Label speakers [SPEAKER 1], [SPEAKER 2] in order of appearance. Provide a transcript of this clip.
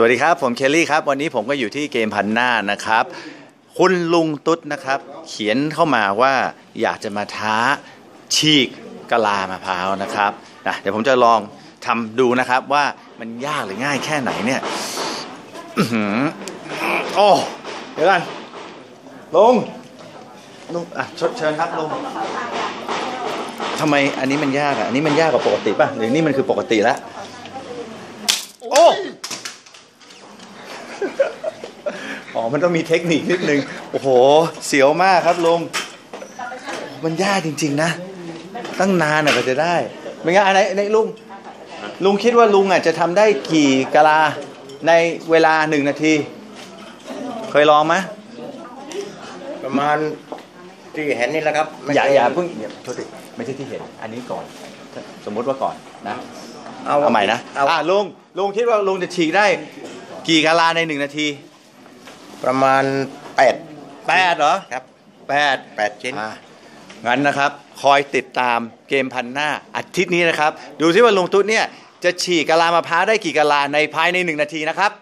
[SPEAKER 1] สวัสดีครับ ผมเคลลี่ครับ วันนี้ผมก็อยู่ที่เกมพันหน้านะครับ คุณลุงตุ๊ดนะครับ เขียนเข้ามาว่าอยากจะมาท้าฉีกกะลามะพร้าวนะครับนะเดี๋ยวผมจะลองทำดูนะครับว่ามันยากหรือง่ายแค่ไหนเนี่ยอื้อหือโอ้เดี๋ยวกันลุงลุงอะชดเชิญครับลุงทำไมอันนี้มันยากอะอันนี้มันยากกว่าปกติป่ะหรือนี่มันคือปกติแล้วโอ้ อ๋อ มันต้องมีเทคนิคนิดนึง โอ้โห เสียวมากครับลุง มันยากจริง ๆ นะ ตั้งนานอะก็จะได้ ไม่งั้นอะไรในลุง ลุงคิดว่าลุงอะจะทำได้กี่กะลาในเวลาหนึ่งนาที เคยลองไหม
[SPEAKER 2] ประมาณที่เห็นนี่แหละครับไม่
[SPEAKER 1] อย่า
[SPEAKER 2] ใช่
[SPEAKER 1] อย่าเพิ่งอย่าโทษทีไม่ใช่ที่เห็น อันนี้ก่อน สมมุติว่าก่อนนะ
[SPEAKER 2] เอา
[SPEAKER 1] เอาใหม่นะ
[SPEAKER 2] เอา
[SPEAKER 1] อะลุง ลุงคิดว่าลุงจะฉีกได้ กี่กะลาในหนึ่งนาที
[SPEAKER 2] ประมาณแปด
[SPEAKER 1] แปดเหรอ
[SPEAKER 2] ครับ
[SPEAKER 1] แปด
[SPEAKER 2] แปดชิ้น
[SPEAKER 1] อะงั้นนะครับ คอยติดตามเกมพันหน้าอาทิตย์นี้นะครับ ดูซิว่าลุงตุ๊ดเนี่ย จะฉีกกะลามะพร้าวได้กี่กะลาในภายในหนึ่งนาทีนะครับ